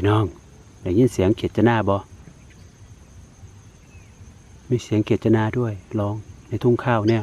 พี่น้องได้ยินเสียงเขียดจนาบ่มีเสียงเขียดจนาด้วยร้องในทุ่งข้าวเนี่ย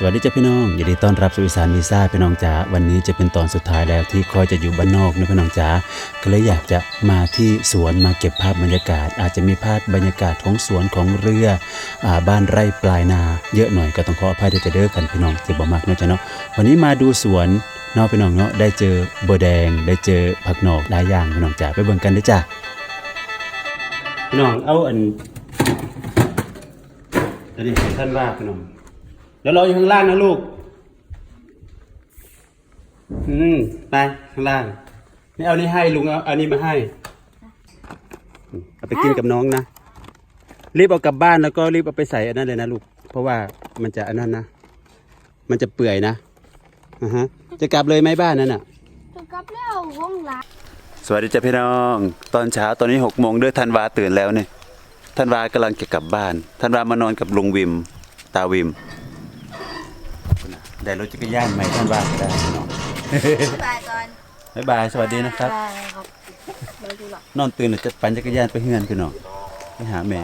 สวัสดีจ้าพี่น้องยินดีต้อนรับสู่อีสานวีซ่าพี่น้องจ๋าวันนี้จะเป็นตอนสุดท้ายแล้วที่คอยจะอยู่บ้านนอกนะพี่น้องจ๋าก็เลยอยากจะมาที่สวนมาเก็บภาพบรรยากาศ อาจจะมีภาพบรรยากาศของสวนของเรืออบ้านไร่ปลายนา เยอะหน่อยก็ต้องขออภัยด้วยจะเด้อกันพี่น้องจะบ่มากเนาะจ้ะเนาะวันนี้มาดูสวนเนาะพี่น้องเนาะได้เจอบัวแดง ได้เจอผักหนอกหลายอย่างพี่น้องจ๋าไปเบิ่งกันด้จ้ะพี่น้องเอาอันอันนี้ท่านว่าพี่น้อง ดี๋ยวรออยู่ข้างล่างนะลูก อืมไปข้างล่าง นี่เอานี่ให้ลุงเอาเอานี่มาให้อืมเอาไปกินกับน้องนะ รีบเอากลับบ้านแล้วก็รีบเอาไปใส่อันนั้นเลยนะลูก เพราะว่ามันจะอันนั้นนะ มันจะเปื่อยนะอ่าฮะ จะกลับเลยไหมบ้านนั่นอะจะกลับแล้วห้องหลักสวัสดีจ้ะพี่น้อง ตอนเช้าตอนนี้หกโมงด้วยธันวาตื่นแล้วเนี่ยธันวากำลังจะกลับบ้านธันวามานอนกับลุงวิม ตาวิม ได้รถจักรยานใหม่ธันวาก็ได้พี่น้องบายก่อนบ๊ายบายสวัสดีนะครับบายครับบายดูหรอนอนตื่นแล้วจะปั่นจักรยานไปเฮือนพี่น้องไปหาแม่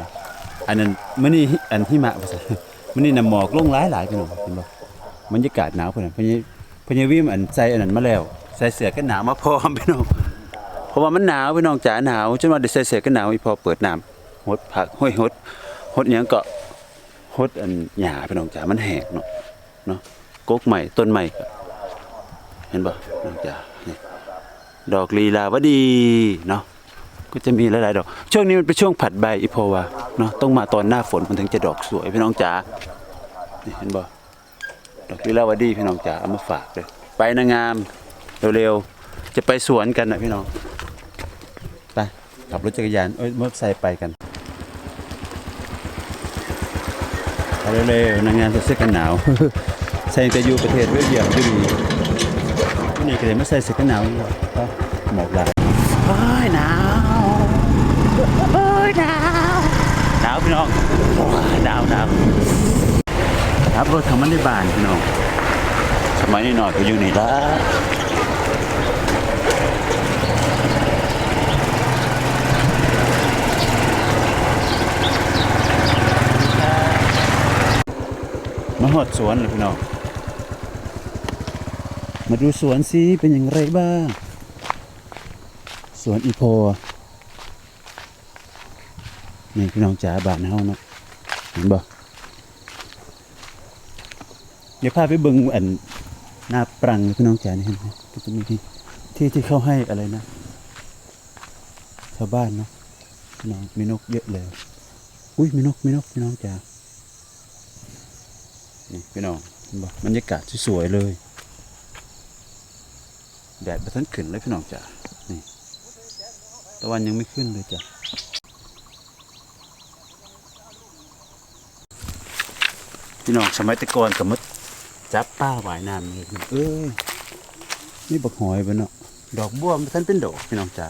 อันนั้นมื้อนี้อันหิมะว่าซั่นมื้อนี้น่ะหมอกลงหลายหลายพี่น้องเห็นบ่บรรยากาศหนาวพุ่นน่ะพญพญวิมอันใส่อันนั้นมาแล้ว ใส่เสื้อกันหนาวมาพร้อมพี่น้อง เพราะว่ามันหนาวพี่น้องจ๋าหนาวจนว่าได้ใส่เสื้อกันหนาวอีพอเปิดน้ำหดผักห้อยหดหดหยังก็หดอันหญ้าพี่น้องจ๋ามันแห้งเนาะเนาะ กกใหม่ต้นใหม่เห็นบ่พี่น้องจ๋านี่ดอกลีลาวดีเนาะก็จะมีหลายๆดอก ช่วงนี้มันเป็นช่วงผัดใบอีโพวาเนาะต้องมาตอนหน้าฝนมันถึงจะดอกสวยพี่น้องจ๋านี่เห็นบ่ดอกลิลาวดีพี่น้องจ๋าเอามาฝากเลยไปนางงามเร็วๆจะไปสวนกันนะพี่น้องไปขับรถจักรยานเอ้ยมอเตอร์ไซค์ไปกันเร็วๆนางงามใส่เสื้อกันหนาว ใส่แต่อยู่ประเทศเวียดนามอยู่ดีวันนี้ก็เลยมาใส่เสื้อกันหนาวนี่ก็หมอกหลายโอ้ยหนาวโอ้ยหนาวหนาวพี่น้องหนาวหนาวครับรถทำมันได้บานพี่น้องสมัยนี้หน่อยก็อยู่นี่ละมาหอดสวนเลยพี่น้อง มาดูสวนสิเป็นอย่างไรบ้าง สวนอีโพนี่พี่น้องจ๋าบ้านเฮาเนาะเห็นบ่เดี๋ยวพาไปเบิ่งอันหน้าปรังพี่น้องจ๋านี่เห็นไหมก็จะมีที่ที่ที่เข้าให้อะไรนะชาวบ้านเนาะพี่น้องมีนกเยอะเลยอุ้ยมีนกมีนกพี่น้องจ๋านี่พี่น้องเห็นบ่บรรยากาศสวยๆเลย แดดปทันขึ้นเลยพี่น้องจ๋าตะวันยังไม่ขึ้นเลยจ้ะพี่น้องสมัยตะกอนกับมดจับป้าหวายน้ำนี่เอ้ยนี่บักหอยไปเนาะดอกบัวมันท่านเป็นดอกพี่น้องจ๋า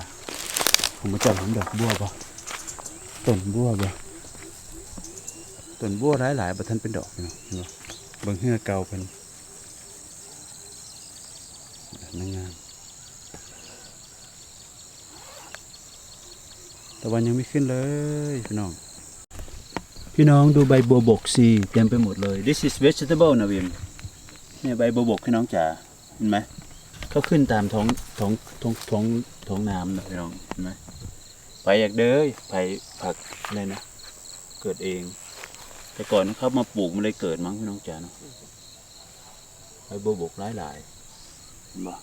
ผมมาจับผมดอกบัวปะต้นบัวปะต้นบัวหลายหลายบ่ท่านเป็นดอกพี่น้องเนบ่เบิ่งเหือเก่าเป็นแบบนางงาม ตะวันยังไม่ขึ้นเลยพี่น้อง พี่น้องดูใบบัวบกสิเต็มไปหมดเลย this is vegetable นะวิมเนี่ยใบบัวบกพี่น้องจ๋าเห็นไหมเขาขึ้นตามท้องท้องท้องท้องท้องน้ำนะพี่น้องเห็นไหมไปอยากเด้อไปผักอะไรนะ เกิดเอง แต่ก่อนเขามาปลูกมันเลยเกิดมั้งพี่น้องจ๋าเนาะใบบัวบกหลายหลายเห็นปะ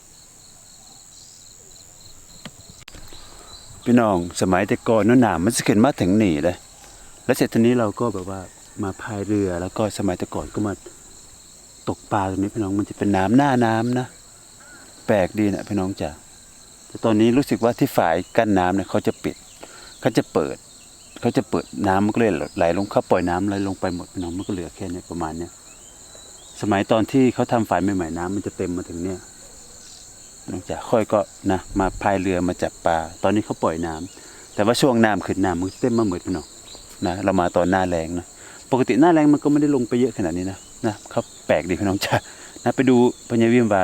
พี่น้องสมัยแต่ก่อนน้นหนามมันจะขึ้นมาถึงนี่เลยแล้วเสร็จทีนี้เราก็แบบว่ามาพายเรือแล้วก็สมัยแต่ก่อนก็มาตกปลาตรงนี้พี่น้องมันจะเป็นน้ำหน้าน้ำนะ แปลกดีนะพี่น้องจ๋าแต่ตอนนี้รู้สึกว่าที่ฝายกั้นน้ำเนี่ยเขาจะปิดเขาจะเปิดเขาจะเปิดน้ำมันก็เลยไหลลงเขาปล่อยน้ำไหลลงไปหมดพี่น้องมันก็เหลือแค่เนี้ประมาณเนี้ยสมัยตอนที่เขาทำฝายใหม่ๆน้ำมันจะเต็มมาถึงเนี่ย น้องจ๋าค่อยก็นะมาพายเรือมาจับปลา ตอนนี้เขาปล่อยน้ำแต่ว่าช่วงน้ำขึ้นน้ำมันเต็มมาหมดพี่น้องนะเรามาตอนหน้าแรงนะปกติหน้าแรงมันก็ไม่ได้ลงไปเยอะขนาดนี้นะนะเขาแปลกดีพี่น้องจ๋านะไปดูปัญาวิมว่า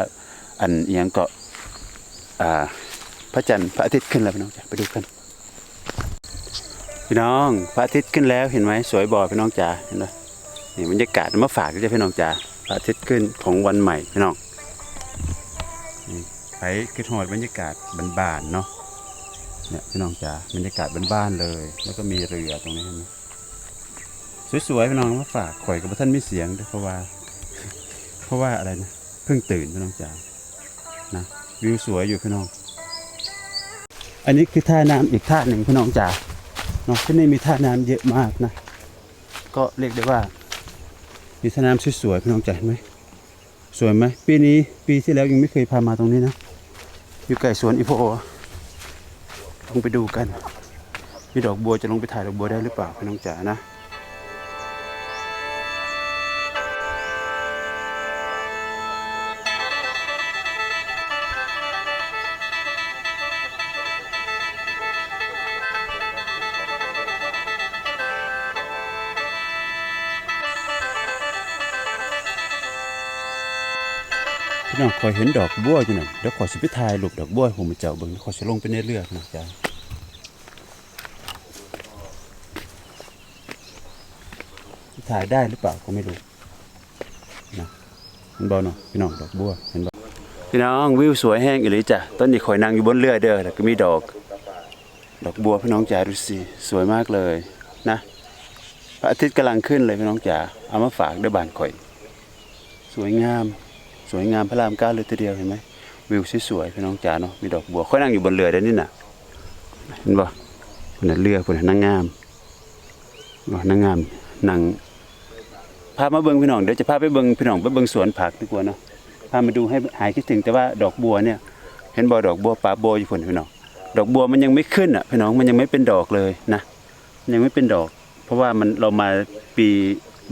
อันอยังก็อ่าพระจันทร์พระอาทิตย์ขึ้นแล้วพี่น้องจ้ะไปดูกันพี่น้องพระอาทิตย์ขึ้นแล้วเห็นไหมสวยบ่อพี่น้องจ๋าเห็นไหมนี่บรรยากาศมาฝากด้วยพี่น้องจ๋าพระอาทิตย์ขึ้นของวันใหม่พี่น้องนี่ ไปคิดหอดบรรยากาศบ้านๆเนาะเนี่ยพี่น้องจ๋าบรรยากาศบ้านๆเลย แล้วก็มีเรือตรงนี้เห็นไหมสวยๆพี่น้องมาฝากข่อยกับท่านไม่เสียงด้วยเพราะว่า เพราะว่าอะไรนะเพิ่งตื่นพี่น้องจ๋านะวิวสวยอยู่พี่น้อง อันนี้คือท่าน้ำอีกท่าหนึ่งพี่น้องจ๋าเนาะที่นี่มีท่าน้ำเยอะมากนะ ก็เรียกได้ว่า มีท่าน้ำสวยๆพี่น้องจ๋าเห็นไหมสวยไหมปีนี้ปีที่แล้วยังไม่เคยพามาตรงนี้นะ อยู่ใกล้สวนอีโพลงไปดูกัน มีดอกบัวจะลงไปถ่ายดอกบัวได้หรือเปล่าพี่น้องจ๋านะ พี่น้องคอยเห็นดอกบัวอยู่นั่นเดี๋ยวขอสิไปถ่ายรูปดอกบัวให้ผมมาเจ้าเบิ่งขอสิลงไปในเรือนะจ๊ะถ่ายได้หรือเปล่าก็ไม่รู้นะเห็นบ่เนาะพี่น้องดอกบัวเห็นบ่พี่น้องวิวสวยแห้งอีหลีจ้ะต้นนี้คอยนั่งอยู่บนเรือเด้อแล้วก็มีดอก ดอกบัวพี่น้องจ๋าดูสิสวยมากเลยนะพระอาทิตย์กำลังขึ้นเลยพี่น้องจ๋าเอามาฝากด้วยบานข่อย สวยงาม สวยงามพระรามเก้าเลยทีเดียวเห็นไหมวิวสวยๆพี่น้องจ๋าเนาะมีดอกบัวค่อยนั่งอยู่บนเรือเดี๋ยนี้น่ะเห็นบ่คนนั้นเรือคนนั้นนางงามบ่นางงามนั่งพามาเบิ่งพี่น้องเดี๋ยวจะพาไปเบิ่งพี่น้องไปเบิ่งสวนผักดีกว่าเนาะพามาดูให้หายคิดถึงแต่ว่าดอกบัวเนี่ยเห็นบ่ดอกบัวป่าโบอยู่พุ่นพี่น้องดอกบัวมันยังไม่ขึ้นอะพี่น้องมันยังไม่เป็นดอกเลยนะยังไม่เป็นดอก เพราะว่ามันเรามาปี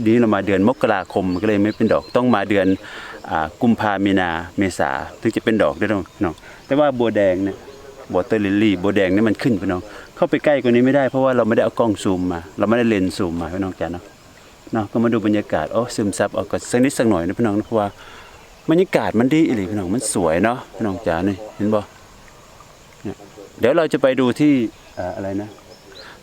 นี้เรามาเดือนมกราคมมันก็เลยไม่เป็นดอกต้องมาเดือนอกุมภามีนาเมษาถึงจะเป็นดอกได้น้องแต่ว่าบัวแดงเนี่ยบัวเตอร์ลิลลี่บัวแดงนี่มันขึ้นพี่น้อง เข้าไปใกล้กว่านี้ไม่ได้เพราะว่าเราไม่ได้เอากล้องซูมมา เราไม่ได้เลนส์ซูมมาพี่น้องจ้าเนาะเนาะก็มาดูบรรยากาศโอ้ซึมซับเอาก็สักนิดสักหน่อยนะพี่น้องเพราะว่าบรรยากาศมันดีอลีพี่น้องมันสวยเนาะพี่น้องจ๋านี่เห็นบ่เนี่ยเดี๋ยวเราจะไปดูที่อะไรนะ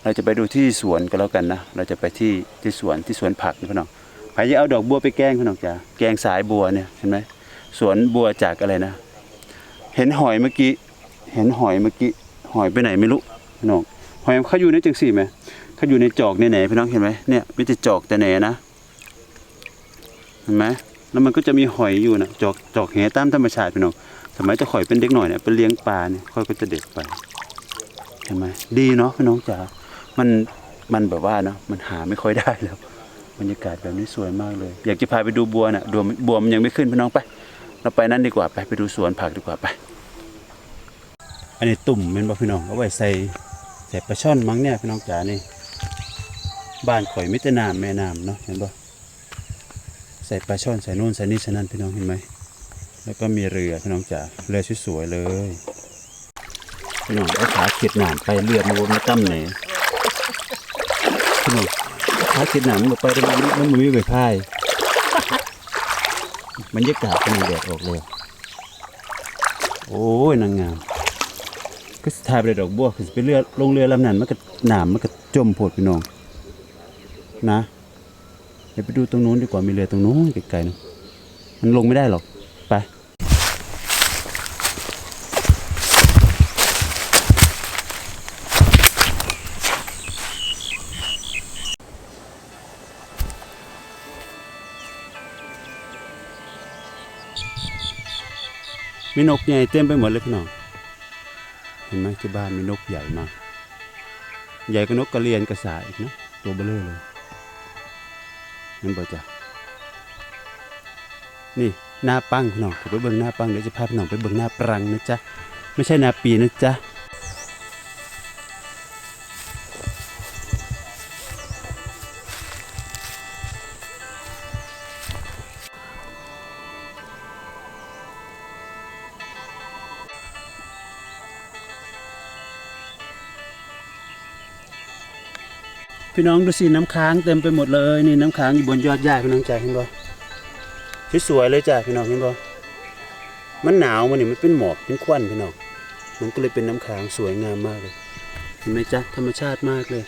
เราจะไปดูที่สวนก็แล้วกันนะ เราจะไปที่ที่สวนที่สวนผักนะพี่น้องใครจะเอาดอกบัวไปแกงพี่น้องจ๋าแกงสายบัวเนี่ยเห็นไหมสวนบัวจากอะไรนะ เห็นหอยเมื่อกี้ เห็นหอยเมื่อกี้ หอยไปไหนไม่รู้พี่น้อง หอยเขาอยู่ในจังสี่ไหมเขาอยู่ในจอกในไหนพี่น้องเห็นไหมเนี่ยมีแต่จอกแต่แหนนะ เห็นไหมแล้วมันก็จะมีหอยอยู่นะจอกจอกแหตามธรรมชาติพี่น้องสมัยจะข่อยเป็นเด็กหน่อยเนี่ยไปเลี้ยงปลาเนี่ยค่อยก็จะเด็กไปเห็นไหมดีเนาะพี่น้องจ๋า มันมันแบบว่าเนาะมันหาไม่ค่อยได้แล้วบรรยากาศแบบนี้สวยมากเลย อยากจะพาไปดูบัวน่ะบัวบัวมันยังไม่ขึ้นพี่น้องไป เราไปนั่นดีกว่าไปไปดูสวนผักดีกว่าไป อันนี้ตุ่มเป็นบ่พี่น้องเอาไว้ใส่ใส่ปลาช่อนมั้งเนี่ยพี่น้องจ๋านี่บ้านข่อยมิตรน้ำแม่น้ำเนาะเห็นบ่ใส่ปลาช่อนใส่นู่นใส่นี่ใส่นั่นพี่น้องเห็นไหมแล้วก็มีเรือพี่น้องจ๋าเรือสวยๆเลยพี่น้องเอาขาเขียดหนามไปเรือมาวนมาตั้มไหน พี่น้องถ้าคิดหนังมันไปได้มันมันมีใบพายบรรยากาศมันแดดออกเลยโอ้ยนางงาม ก็สถ่ายไปดอกบัวคือไปเรือลงเรือลำนั้นมันก็หนามมันก็จมโพดพี่น้อง นะเดี๋ยวไปดูตรงนู้นดีกว่ามีเรือตรงนู้นไกลๆนะมันลงไม่ได้หรอก มีนกใหญ่เต็มไปหมดเลยพี่น้อง เห็นไหมที่บ้านมีนกใหญ่มาก ใหญ่กว่านกกระเรียนกระสาอีกนะตัวเบลอเลยนั่นบ่จ้ะนี่หน้าปังพี่น้องผมไปเบิ่งหน้าปังเดี๋ยวจะพาพี่น้องไปเบิ่งหน้าปรังนะจ๊ะ ไม่ใช่หน้าปีนะจ๊ะ พี่น้องดูสิน้ำค้างเต็มไปหมดเลยนี่น้ำค้างอยู่บนยอดหญ้าพี่น้องจ๋าเห็นบ่สวยๆเลยจ้ะพี่น้องเห็นบ่มันหนาวมันนี่มันเป็นหมอกเป็นควันพี่น้องมันก็เลยเป็นน้ำค้างสวยงามมากเลยเห็นไหมจ๊ะธรรมชาติมากเลย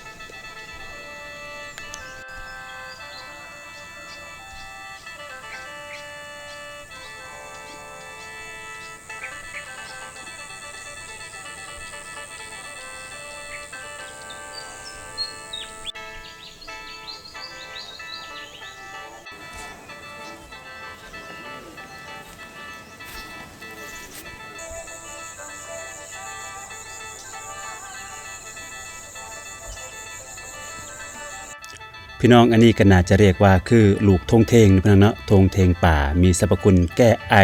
พี่น้องอันนี้ก็น่าจะเรียกว่าคือลูกทงเทงนะพี่น้องเนาะทงเทงป่ามีสรรพคุณแก้ไอ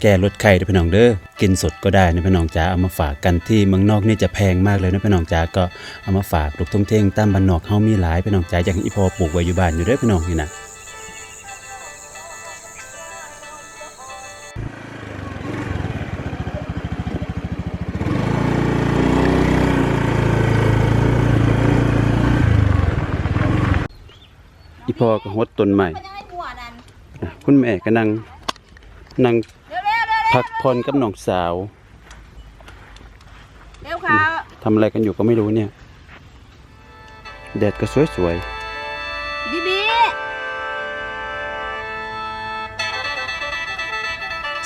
แก้ลดไข้นะพี่น้องเด้อกินสดก็ได้นะพี่น้องจ๋าเอามาฝากกันที่เมืองนอกนี่จะแพงมากเลยนะพี่น้องจ๋าก็เอามาฝากลูกทงเทงตามบ้านนอกเฮามีหลายพี่น้องจ๋าอย่างอีพอปลูกไว้อยู่บ้านอยู่เด้อพี่น้องนี่นะ พอก็หดต้นใหม่มันยังให้หัวนั่นอะคุณแม่ก็นั่งนั่งเร็วเร็วเร็วพักผ่อนกับน้องสาวเร็วค่ะทำอะไรกันอยู่ก็ไม่รู้เนี่ย แดดก็สวยบี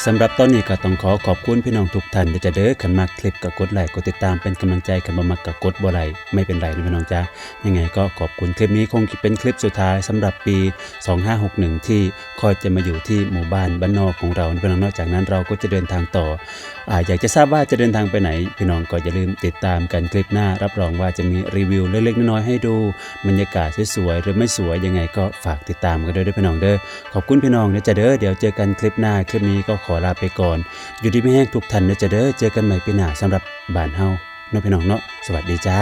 สำหรับตอนนี้ก็ต้องขอขอบคุณพี่น้องทุกท่านที่จะเด้อขันมากคลิปก็กดไลค์กดติดตามเป็นกำลังใจกันบมักก็กดบ่ไลไม่เป็นไรนะพี่น้องจ้ายังไงก็ขอบคุณคลิปนี้คงเป็นคลิปสุดท้ายสำหรับปี 2561 ที่คอยจะมาอยู่ที่หมู่บ้านบ้านนอกของเราพี่น้องนอกจากนั้นเราก็จะเดินทางต่ออาอยากจะทราบว่าจะเดินทางไปไหน พี่น้องก็อย่าลืมติดตามกันคลิปหน้า รับรองว่าจะมีรีวิวเล็กๆน้อยๆให้ดูบรรยากาศสวยๆหรือไม่สวยยังไงก็ฝากติดตามกันด้วยด้อพี่น้องเด้อขอบคุณพี่น้องนะจ๊ะเด้อเดี๋ยวเจอกันคลิปหน้าคลิปนี้ก็ขอลาไปก่อน อยู่ดีไม่แห้งทุกท่านนะจ๊ะเด้อเจอกันใหม่ปีหน้าสำหรับบ้านเฮาเนาะพี่น้องเนาะสวัสดีจ้า